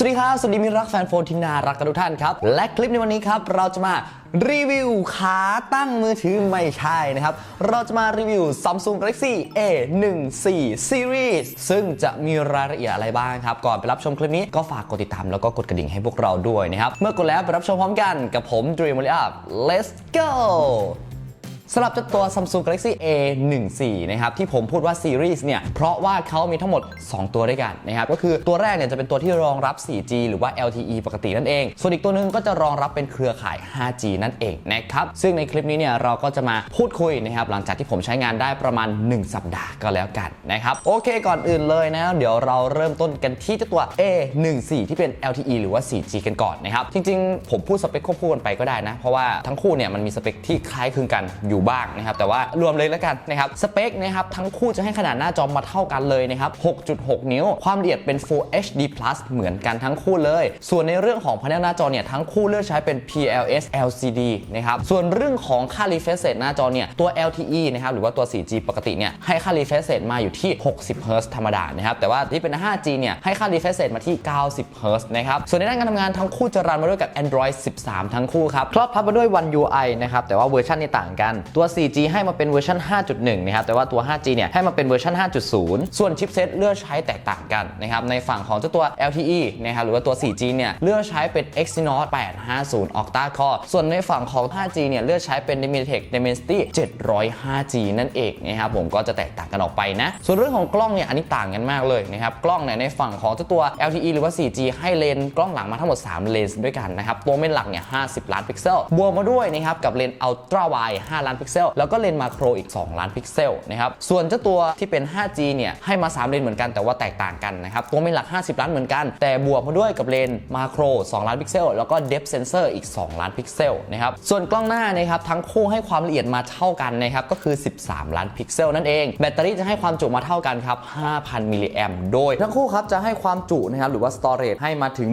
สวัสดีครับ สวัสดีมิรักแฟนโฟนที่น่ารักกันทุกท่านครับ และคลิปในวันนี้ครับ เราจะมารีวิวขาตั้งมือถือไม่ใช่นะครับ เราจะมารีวิว Samsung Galaxy A14 Series ซึ่งจะมีรายละเอียดอะไรบ้างครับ ก่อนไปรับชมคลิปนี้ก็ฝากกดติดตามแล้วก็กดกระดิ่งให้พวกเราด้วยนะครับ เมื่อกดแล้วไปรับชมพร้อมกันกับผม Dream Up Let's go สำหรับเจ้าตัว Samsung Galaxy A14 นะครับที่ผมพูดว่าซีรีส์เนี่ยเพราะว่าเขามีทั้งหมด 2 ตัวด้วยกันนะครับก็คือตัวแรกเนี่ยจะเป็นตัวที่รองรับ 4G หรือว่า LTE ปกตินั่นเอง ส่วนอีกตัวหนึงก็จะรองรับเป็นเครือข่าย 5G นั่นเองนะครับซึ่งในคลิปนี้เนี่ยเราก็จะมาพูดคุยนะครับหลังจากที่ผมใช้งานได้ประมาณ 1 สัปดาห์ก็แล้วกันนะครับโอเคก่อนอื่นเลยนะเดี๋ยวเราเริ่มต้นกันที่เจ้าตัว A14 ที่เป็น LTE หรือว่า 4G กันก่อนนะครับจริง ๆ ผมพูดสเปคควบคู่กันไปก็ได้นะเพราะว่าทั้งคู่เนี่ยมันมีสเปคที่คล้ายคลึงกันอยู่บ้างนะครับแต่ว่ารวมเลยแล้วกันนะครับสเปคนะครับทั้งคู่จะให้ขนาดหน้าจอมาเท่ากันเลยนะครับ 6.6 นิ้ว ความละเอียดเป็น Full HD Plus เหมือนกันทั้งคู่เลย ส่วนในเรื่องของพาเนลหน้าจอเนี่ยทั้งคู่เลือกใช้เป็น PLS LCD นะครับส่วนเรื่องของค่า refresh rate หน้าจอเนี่ยตัว LTE นะครับหรือว่าตัว 4G ปกติเนี่ยให้ค่า refresh rate มาอยู่ที่ 60 Hz ธรรมดานะครับแต่ว่าที่เป็น 5G เนี่ยให้ค่า refresh rate มาที่ 90 Hz นะครับส่วนในด้านการทำงานทั้งคู่จะรันมาด้วยกับ Android 13 ทั้งคู่ครับครอบทับมาด้วย One UI นะครับแต่ว่าเวอร์ชันนี่ต่างกันตัว 4G ให้มาเป็นเวอร์ชัน5.1 นะครับ แต่ว่าตัว 5G เนี่ยให้มาเป็นเวอร์ชัน5.0 ส่วนชิปเซตเลือกใช้แตกต่างกันนะครับ ในฝั่งของเจ้าตัว LTE นะครับ หรือว่าตัว 4G เนี่ยเลือกใช้เป็น Exynos 850 Octa Core ส่วนในฝั่งของ 5G เนี่ยเลือกใช้เป็น MediaTek Dimensity 705G นั่นเองนะครับผมก็จะแตกต่างกันออกไปนะ ส่วนเรื่องของกล้องเนี่ยอันนี้ต่างกันมากเลยนะครับ กล้องเนี่ยในฝั่งของเจ้าตัว LTE หรือว่า 4G ให้เลนส์กล้องหลังมาทั้งหมด 3 เลนส์ด้วยกันนะครับ ตัวเมนหลักเนี่ย50 ล้านพิกเซล บวกมาด้วยนะครับกับเลนส์ Ultra Wide 5ล้านพิกเซล แล้วก็เลนส์มาโครอีก 2 ล้านพิกเซลนะครับส่วนเจ้าตัวที่เป็น 5G เนี่ยให้มา 3 เลนส์เหมือนกันแต่ว่าแตกต่างกันนะครับตัวเมนหลัก 50 ล้านเหมือนกัน แต่บวกมาด้วยกับเลนส์มาโคร 2 ล้านพิกเซล แล้วก็ Depth Sensor อีก 2 ล้านพิกเซลนะครับส่วนกล้องหน้านะครับทั้งคู่ให้ความละเอียดมาเท่ากันนะครับก็คือ 13 ล้านพิกเซลนั่นเอง แบตเตอรี่จะให้ความจุมาเท่ากันครับ 5,000 มิลลิแอมโดย ทั้งคู่ครับจะให้ความจุนะครับหรือว่า storage ให้มาถึง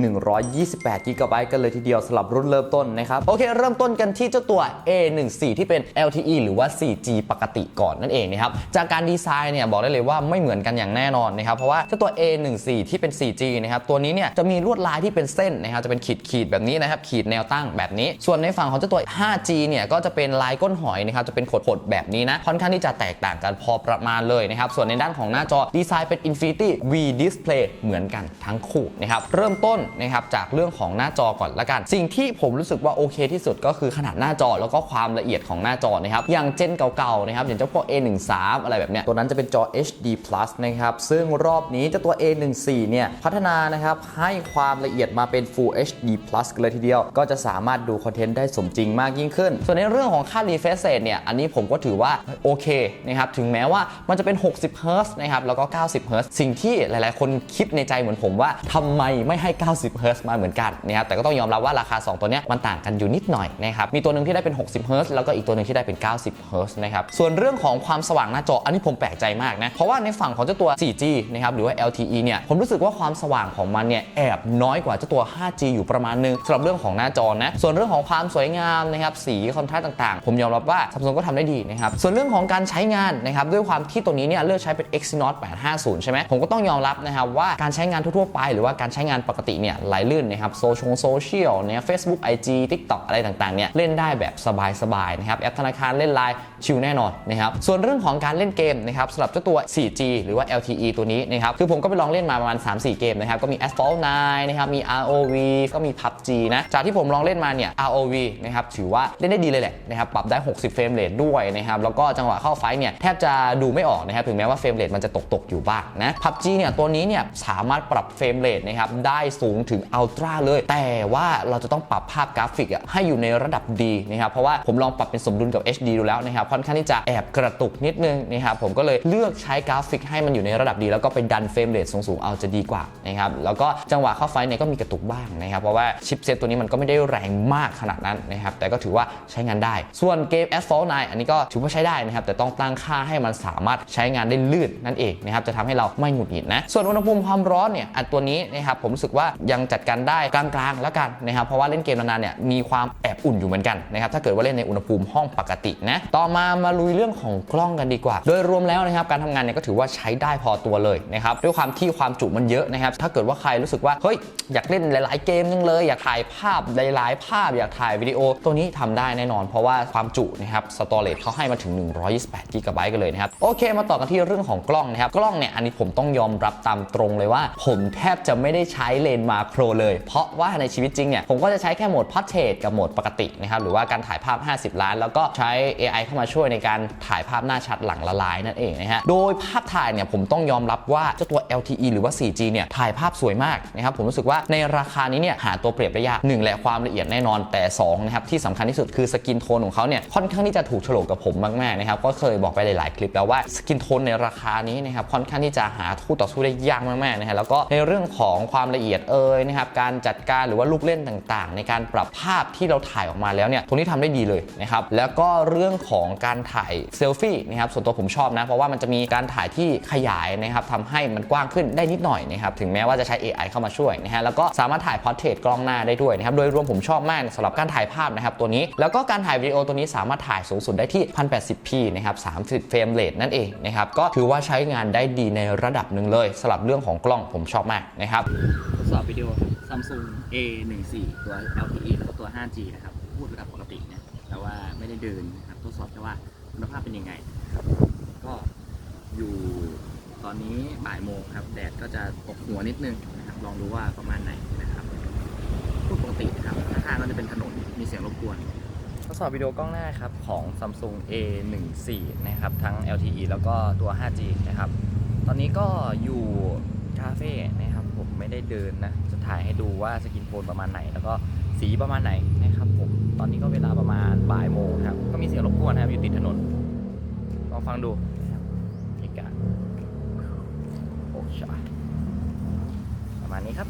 128กิกะไบต์กันเลยทีเดียวสำหรับรุ่นเริ่มต้นนะครับโอเค เริ่มต้นกันที่เจ้าตัว A14 ที่เป็น LTE หรือว่า 4G ปกติก่อนนั่นเองนะครับ จากการดีไซน์เนี่ยบอกได้เลยว่าไม่เหมือนกันอย่างแน่นอนนะครับ เพราะว่าเจ้าตัว A14 ที่เป็น 4G นะครับ ตัวนี้เนี่ยจะมีลวดลายที่เป็นเส้นนะครับ จะเป็นขีดขีดแบบนี้นะครับ ขีดแนวตั้งแบบนี้ ส่วนในฝั่งของเจ้าตัว 5G เนี่ยก็จะเป็นลายก้นหอยนะครับ จะเป็นขดๆแบบนี้นะ ค่อนข้างที่จะแตกต่างกันพอประมาณเลยนะครับ ส่วนในด้านของหน้าจอดีไซน์เป็น Infinity V Display เหมือนกันทั้งคู่นะครับ เริ่มต้นนะครับจากเรื่องของหน้าจอก่อนละกัน สิ่งที่ผมรู้สึกว่าโอเคที่สุดก็คือขนาดหน้าจอแล้วก็ความละเอียดของหน้าจอนะครับอย่างเจนเก่าๆนะครับอย่างเจ้าพวก A13 อะไรแบบเนี้ยตัวนั้นจะเป็นจอ HD Plus นะครับซึ่งรอบนี้เจ้าตัว A14 เนี่ยพัฒนานะครับให้ความละเอียดมาเป็น Full HD Plus เลยทีเดียว ก็จะสามารถดูคอนเทนต์ได้สมจริงมากยิ่งขึ้น ส่วนในเรื่องของค่า refresh rate เนี่ยอันนี้ผมก็ถือว่าโอเคนะครับถึงแม้ว่ามันจะเป็น 60 Hz นะครับแล้วก็ 90 Hz สิ่งที่หลายๆ คนคิดในใจเหมือนผมว่าทำไมไม่ให้ 90 Hz มาเหมือนกันนะครับแต่ก็ต้องยอมรับว่าราคา 2 ตัวเนี้ยมันต่างกันอยู่นิดหน่อยนะครับมีตัวหนึ่งที่ได้เป็น 60 Hz แล้วก็อีกตัวหนึ่งที่ได้เป็น90 Hz นะครับ ส่วนเรื่องของความสว่างหน้าจอ อันนี้ผมแปลกใจมากนะ เพราะว่าในฝั่งของเจ้าตัว 4G นะครับ หรือว่า LTE เนี่ย ผมรู้สึกว่าความสว่างของมันเนี่ยแอบน้อยกว่าเจ้าตัว 5G อยู่ประมาณนึงสำหรับเรื่องของหน้าจอนะ ส่วนเรื่องของความสวยงามนะครับ สีคอนทราสต์ต่างๆ ผมยอมรับว่า Samsung ก็ทำได้ดีนะครับ ส่วนเรื่องของการใช้งานนะครับ ด้วยความที่ตัวนี้เนี่ยเลือกใช้เป็น Exynos 850 ใช่ไหมผมก็ต้องยอมรับนะครับว่าการใช้งานทั่วๆไป หรือว่าการใช้งานปกติเนี่ยไหลลื่นนะครับโซเชียลโซเชียลเนี่ย Facebook IG TikTok อะไรต่างๆเนี่ยเล่นได้แบบสบายๆนะครับแอปธนาคารเล่นไลน์ชิลแน่นอนนะครับส่วนเรื่องของการเล่นเกมนะครับสำหรับเจ้าตัว 4G หรือว่า LTE ตัวนี้นะครับคือผมก็ไปลองเล่นมาประมาณ 3-4 เกมนะครับก็มี Asphalt 9นะครับมี ROV ก็มี PUBG นะจากที่ผมลองเล่นมาเนี่ย ROV นะครับถือว่าเล่นได้ดีเลยแหละนะครับปรับได้ 60 เฟรมเรทด้วยนะครับแล้วก็จังหวะเข้าไฟเนี่ยแทบจะดูไม่ออกนะครับถึงแม้ว่าเฟรมเรทมันจะตกๆอยู่บ้างนะ PUBG เนี่ยตัวนี้เนี่ยสามารถปรับเฟรมเรทนะครับได้สูงถึง Ultra เลย แต่ว่าเราจะต้องปรับภาพกราฟิกอะให้อยู่ในระดับดีนะครับเพราะว่าผมลองปรับเป็นสมดุลกับ HD ดูแล้วนะครับค่อนข้างที่จะแอบกระตุกนิดนึงนะครับผมก็เลยเลือกใช้กราฟิกให้มันอยู่ในระดับดี แล้วก็ไปดันเฟรมเรทสูงๆเอาจะดีกว่านะครับแล้วก็จังหวะเข้าไฟเนี่ยก็มีกระตุกบ้างนะครับเพราะว่าชิปเซตตัวนี้มันก็ไม่ได้แรงมากขนาดนั้นนะครับแต่ก็ถือว่าใช้งานได้ ส่วนเกม Asphalt 9อันนี้ก็ถือว่าใช้ได้นะครับแต่ต้องตั้งค่าให้มันสามารถใช้งานได้ลื่นนั่นเองนะครับจะทำให้เราไม่หงุดหงิดนะส่วนอุณหภูมิความร้อนเนี่ยอันตัวนี้นะครับผมรู้สึกว่ายังจัดการได้กลางๆแล้วกันนะครับเพราะว่าเล่นเกมนานๆเนี่ยมีความแอบอุ่นอยู่เหมือนกันนะครับถ้าเกิดว่าเล่นในอุณหภูมิห้องปกตินะ ต่อมามาลุยเรื่องของกล้องกันดีกว่า โดยรวมแล้วนะครับการทำงานเนี่ยก็ถือว่าใช้ได้พอตัวเลยนะครับด้วยความที่ความจุมันเยอะนะครับถ้าเกิดว่าใครรู้สึกว่าเฮ้ยอยากเล่นหลาย ๆ เกมจังเลย อยากถ่ายภาพหลาย ๆ ภาพอยากถ่ายวิดีโอ ตัวนี้ทำได้แน่นอน เพราะว่าความจุนะครับสตอเรจเขาให้มาถึง 128กิกะไบต์กันเลยนะครับโอเค มาต่อกันที่เรื่องของกล้องนะครับกล้องเนี่ยอันนี้ผมต้องยอมรับตามตรงเลยว่า ผมแทบจะไม่ได้ใช้เลนส์มาโครเลย เพราะว่าในชีวิตจริงเนี่ยผมก็จะใช้แค่โหมดพ o r t r a i t กับโหมดปกตินะครับหรือว่าการถ่ายภาพ 50 ล้าน แล้วก็ใช้ AI เข้ามาช่วยในการถ่ายภาพหน้าชัดหลังละลายนั่นเองนะฮะ โดยภาพถ่ายเนี่ยผมต้องยอมรับว่าเจ้าตัว LTE หรือว่า 4G เนี่ยถ่ายภาพสวยมากนะครับ ผมรู้สึกว่าในราคานี้เนี่ยหาตัวเปรียบได้ยากหนึ่งแหละความละเอียดแน่นอนแต่สองนะครับที่สำคัญที่สุดคือสกินโทนของเขาเนี่ยค่อนข้างที่จะถูกโฉลกกับผมมากๆนะครับก็เคยบอกไปหลายๆคลิปแล้วว่าสกินโทนในราคานี้นะครับค่อนข้างที่จะหาคู่ต่อสู้ได้ยากมากๆนะฮะแล้วก็ในเรื่องของความละเอียดเอ่ยนะครับการจัดการหรือว่าลูกเล่นต่างๆ ในการปรับภาพที่เราถ่ายออกมาแล้วเนี่ยตรงนี้ทำได้ดีเลยนะครับแล้วก็เรื่องของการถ่ายเซลฟี่นะครับส่วนตัวผมชอบนะ เพราะว่ามันจะมีการถ่ายที่ขยายนะครับทำให้มันกว้างขึ้นได้นิดหน่อยนะครับถึงแม้ว่าจะใช้ AI เข้ามาช่วยนะฮะแล้วก็สามารถถ่ายพอร์เทรตกล้องหน้าได้ด้วยนะครับโดยรวมผมชอบมากสำหรับการถ่ายภาพนะครับตัวนี้แล้วก็การถ่ายวิดีโอตัวนี้สามารถถ่ายสูงสุดได้ที่ 1080p นะครับ30เฟรมเรทนั่นเองนะครับก็ถือว่าใช้งานได้ดีในระดับหนึ่งเลยสำหรับเรื่องของกล้องผมชอบมากนะครับทดสอบวิดีโอ Samsung A14 ตัว LTE แล้วก็ตัว 5G นะครับ พูดระดับปกตินะ แต่ว่าไม่ได้เดินนะครับทดสอบแค่ว่าคุณภาพเป็นยังไงครับ ก็อยู่ตอนนี้บ่ายโมงครับ แดดก็จะตกหัวนิดนึงนะครับ ลองดูว่าประมาณไหนนะครับพูดปกตินะครับข้างๆก็จะเป็นถนนมีเสียงรบกวนทดสอบวิดีโอกล้องหน้าครับของ Samsung A14 นะครับ ทั้ง LTE แล้วก็ตัว 5G นะครับ ตอนนี้ก็อยู่คาเฟ่นะครับ ผมไม่ได้เดินนะ จะถ่ายให้ดูว่าสกินโทนประมาณไหน แล้วก็สีประมาณไหนนะครับ ตอนนี้ก็เวลาประมาณบ่ายโมงครับ ก็มีเสียงรบกวนนะครับอยู่ติดถนน ลองฟังดูนะครับบรรยากาศโอ้ชาประมาณนี้ครับ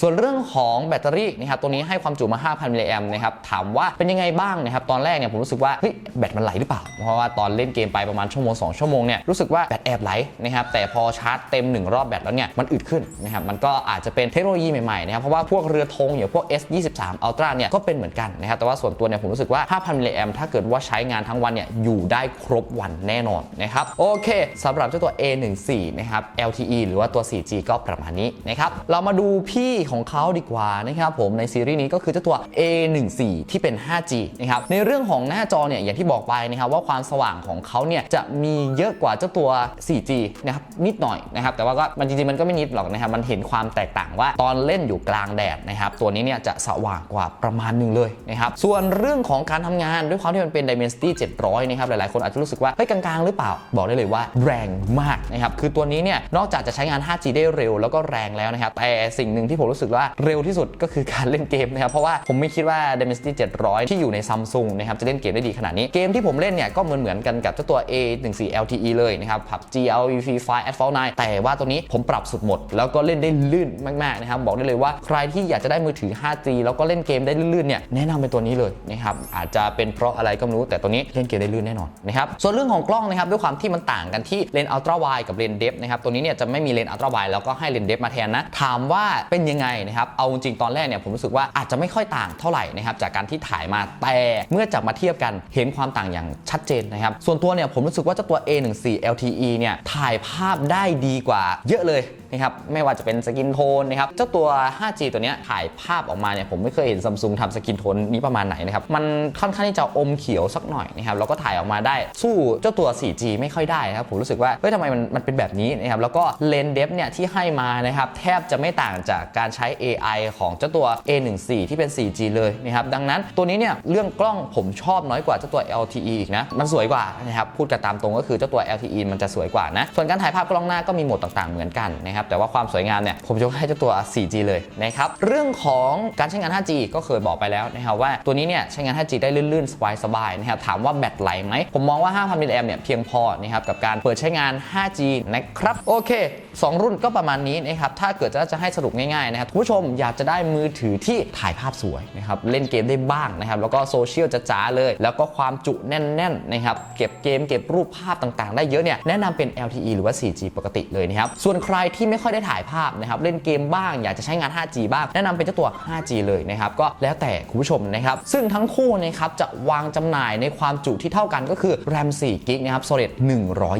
ส่วนเรื่องของแบตเตอรี่นะครับตัวนี้ให้ความจุมา 5,000มิลลิแอมนะครับถามว่าเป็นยังไงบ้างนะครับตอนแรกเนี่ยผมรู้สึกว่าเฮ้ยแบตมันไหลหรือเปล่า เพราะว่าตอนเล่นเกมไปประมาณชั่วโมง2ชั่วโมงเนี่ยรู้สึกว่าแบตแอบไหลนะครับแต่พอชาร์จเต็ม 1 รอบแบตแล้วเนี่ยมันอึดขึ้นนะครับมันก็อาจจะเป็นเทคโนโลยีใหม่ๆนะครับเพราะว่าพวกเรือธงอย่างพวก S23 Ultra เนี่ยก็เป็นเหมือนกันนะครับแต่ว่าส่วนตัวเนี่ยผมรู้สึกว่า 5,000มิลลิแอมถ้าเกิดว่าใช้งานทั้งวันเนี่ยอยู่ได้ครบวันแน่นอนนะครับโอเคสำหรับเจ้าตัว A14 นะครับ LTE หรือว่าตัว 4G ก็ประมาณนี้นะครับเรามาดูพี่ของเขาดีกว่านะครับผมในซีรีส์นี้ก็คือเจ้าตัว A14 ที่เป็น 5G นะครับในเรื่องของหน้าจอเนี่ยอย่างที่บอกไปนะครับว่าความสว่างของเขาเนี่ยจะมีเยอะกว่าเจ้าตัว 4G นะครับนิดหน่อยนะครับแต่ว่าก็มันจริงๆมันก็ไม่นิดหรอกนะครับมันเห็นความแตกต่างว่าตอนเล่นอยู่กลางแดดนะครับตัวนี้เนี่ยจะสว่างกว่าประมาณหนึ่งเลยนะครับส่วนเรื่องของการทำงานด้วยความที่มันเป็น Dimensity 700นะครับหลายๆ คนอาจจะรู้สึกว่าเฮ้ยกลางๆ หรือเปล่าบอกได้เลยว่าแรงมากนะครับคือตัวนี้เนี่ยนอกจากจะใช้งาน 5G ได้เร็วแล้วก็แรงแล้วนะครับแต่สิ่งหนึ่งที่ผมรูู้้สึกว่าเร็วที่สุดก็คือการเล่นเกมนะครับ เพราะว่าผมไม่คิดว่า Dimensity 700 ที่อยู่ใน Samsung นะครับจะเล่นเกมได้ดีขนาดนี้ เกมที่ผมเล่นเนี่ยก็เหมือนเหมือนกันกับเจ้าตัว A14 LTE เลยนะครับ PUBG ROV Free Fire Asphalt 9แต่ว่าตัวนี้ผมปรับสุดหมด แล้วก็เล่นได้ลื่นมากๆนะครับบอกได้เลยว่าใครที่อยากจะได้มือถือ 5G แล้วก็เล่นเกมได้ลื่นๆเนี่ยแนะนำเป็นตัวนี้เลยนะครับอาจจะเป็นเพราะอะไรก็ไม่รู้แต่ตัวนี้เล่นเกมได้ลื่นแน่นอนนะครับส่วนเรื่องของกล้องนะครับด้วยความที่มันต่างกันที่เลนส์ Ultra Wide กับเลนส์ Depth นะครับตัวนี้เนี่ยจะไม่มีเลนส์ Ultra Wide แล้วก็ให้เลนส์ Depth มาแทนนะถามว่าเป็นยังไงนะครับเอาจริงตอนแรกเนี่ยผมรู้สึกว่าอาจจะไม่ค่อยต่างเท่าไหร่นะครับจากการที่ถ่ายมาแต่เมื่อจับมาเทียบกันเห็นความต่างอย่างชัดเจนนะครับส่วนตัวเนี่ยผมรู้สึกว่าเจ้าตัว A14 LTE เนี่ยถ่ายภาพได้ดีกว่าเยอะเลยนะครับไม่ว่าจะเป็นสกินโทนนะครับเจ้าตัว 5G ตัวนี้ถ่ายภาพออกมาเนี่ยผมไม่เคยเห็นซัมซุงทำสกินโทนนี้ประมาณไหนนะครับมันค่อนข้างที่จะอมเขียวสักหน่อยนะครับแล้วก็ถ่ายออกมาได้สู้เจ้าตัว 4G ไม่ค่อยได้นะครับผมรู้สึกว่าเฮ้ยทำไมมันมันเป็นแบบนี้นะครับแล้วก็เลนเดฟเนี่ยที่ให้มานะครับแทบจะไม่ต่างจากการใช้ AI ของเจ้าตัว A14 ที่เป็น 4G เลยนะครับดังนั้นตัวนี้เนี่ยเรื่องกล้องผมชอบน้อยกว่าเจ้าตัว LTE อีกนะมันสวยกว่านะครับพูดกันตามตรงก็คือเจ้าตัว LTE มันจะสวยกว่านะส่วนการถ่ายภาพกล้องหน้าก็มีโหมดต่างๆเหมือนกันนะครับแต่ว่าความสวยงามเนี่ยผมยกให้เจ้าตัว 4G เลยนะครับเรื่องของการใช้งาน 5G ก็เคยบอกไปแล้วนะครับว่าตัวนี้เนี่ยใช้งาน 5G ได้ลื่นๆ สบายๆนะครับถามว่าแบตไหลไหมผมมองว่า 5,000มิลลิแอมเนี่ยเพียงพอนะครับกับการเปิดใช้งาน 5G นะครับโอเค 2 รุ่นก็ประมาณนี้นะครับถ้าเกิดจะจะให้สรุปง่ายๆนะครับผู้ชมอยากจะได้มือถือที่ถ่ายภาพสวยนะครับเล่นเกมได้บ้างนะครับแล้วก็โซเชียลจะจ๋าเลย แล้วก็ความจุแน่นๆนะครับเก็บเกมเก็บรูปภาพต่างๆ ได้เยอะเนี่ยแนะนำเป็น LTE หรือว่า 4G ปกติเลยนะครับส่วนใครที่ที่ไม่ค่อยได้ถ่ายภาพนะครับเล่นเกมบ้างอยากจะใช้งาน 5G บ้าง แนะนำเป็นเจ้าตัว 5G เลยนะครับก็แล้วแต่คุณผู้ชมนะครับซึ่งทั้งคู่นะครับจะวางจำหน่ายในความจุที่เท่ากันก็คือ RAM 4 g b นะครับ Solid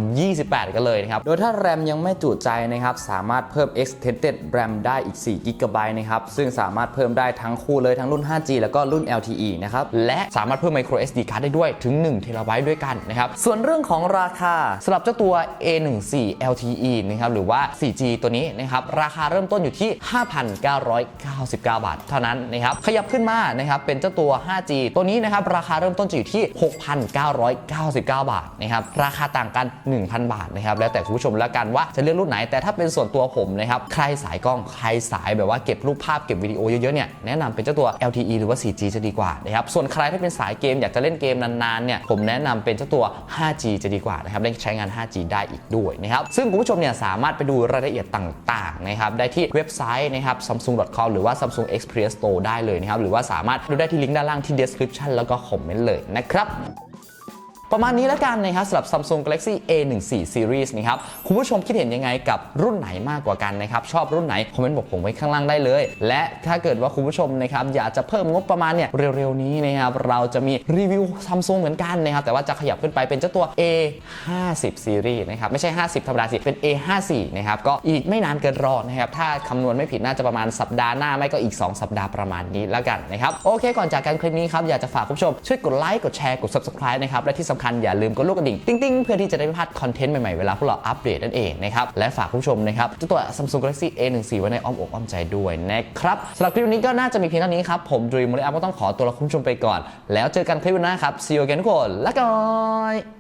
128 กันเลยนะครับโดยถ้า RAM ยังไม่จุใจนะครับสามารถเพิ่ม Extended RAM ได้อีก4 g b นะครับซึ่งสามารถเพิ่มได้ทั้งคู่เลยทั้งรุ่น 5G แล้วก็รุ่น LTE นะครับและสามารถเพิ่ม Micro SD card ได้ด้วยถึง1 t b ด้วยกันนะครับส่วนเรื่องของราคาสำหรับเจ้าตัว A14 LTE นะครับหรือว่า 4G ตัวนี้นะครับราคาเริ่มต้นอยู่ที่ 5,999 บาท เท่านั้นนะครับขยับขึ้นมานะครับเป็นเจ้าตัว 5G ตัวนี้นะครับราคาเริ่มต้นจะอยู่ที่ 6,999 บาทนะครับราคาต่างกัน 1,000 บาทนะครับแล้วแต่คุณผู้ชมแล้วกันว่าจะเลือกรุ่นไหน แต่ถ้าเป็นส่วนตัวผมนะครับใครสายกล้องใครสายแบบว่าเก็บรูปภาพเก็บวิดีโอเยอะๆเนี่ยแนะนำเป็นเจ้าตัว LTE หรือว่า 4G จะดีกว่านะครับส่วนใครที่เป็นสายเกมอยากจะเล่นเกมนานๆเนี่ยผมแนะนำเป็นเจ้าตัว 5G จะดีกว่านะครับได้ใช้งาน 5G ได้อีกด้วยนะครับซึ่งคุณผู้ชมเนี่ยสามารถไปดูรายละเอียดต่างๆนะครับได้ที่เว็บไซต์นะครับ samsung.com หรือว่า samsung xperia store ได้เลยนะครับหรือว่าสามารถดูได้ที่ลิงก์ด้านล่างที่ description แล้วก็คอมเมนต์เลยนะครับ ประมาณนี้แล้วกันนะครับสำหรับ Samsung Galaxy A14 Series นะครับคุณผู้ชมคิดเห็นยังไงกับรุ่นไหนมากกว่ากันนะครับชอบรุ่นไหนคอมเมนต์บอกผมไว้ข้างล่างได้เลย และถ้าเกิดว่าคุณผู้ชมนะครับอยากจะเพิ่มงบประมาณเนี่ยเร็วๆนี้นะครับเราจะมีรีวิว Samsung เหมือนกันนะครับแต่ว่าจะขยับขึ้นไปเป็นเจ้าตัว A50 Series นะครับไม่ใช่ 50 ธรรมดาสิเป็น A54 นะครับก็อีกไม่นานเกินรอนะครับถ้าคำนวณไม่ผิดน่าจะประมาณสัปดาห์หน้าไม่ก็อีก 2 สัปดาห์ประมาณนี้แล้วกันนะครับโอเคก่อนจากกันคลิปนี้ครับอยากจะฝากคุณผู้ชมช่วยกดไลค์กดแชร์กด subscribe นะครับและที่สำคัญอย่าลืมกดลูกกระดิ่งติ๊งๆ เพื่อที่จะได้ไม่พลาดคอนเทนต์ใหม่ๆ เวลาพวกเราอัปเดตนั่นเองนะครับและฝากผู้ชมนะครับเจ้าตัว Samsung Galaxy A14 ไว้ในอ้อมอกอ้อมใจด้วยนะครับสำหรับคลิปนี้ก็น่าจะมีเพียงเท่านี้ครับผมดรีมเลยอัพก็ต้องขอตัวลาคุณผู้ชมไปก่อน แล้วเจอกันคลิปหน้าครับ see you again ทุกคนละก่อน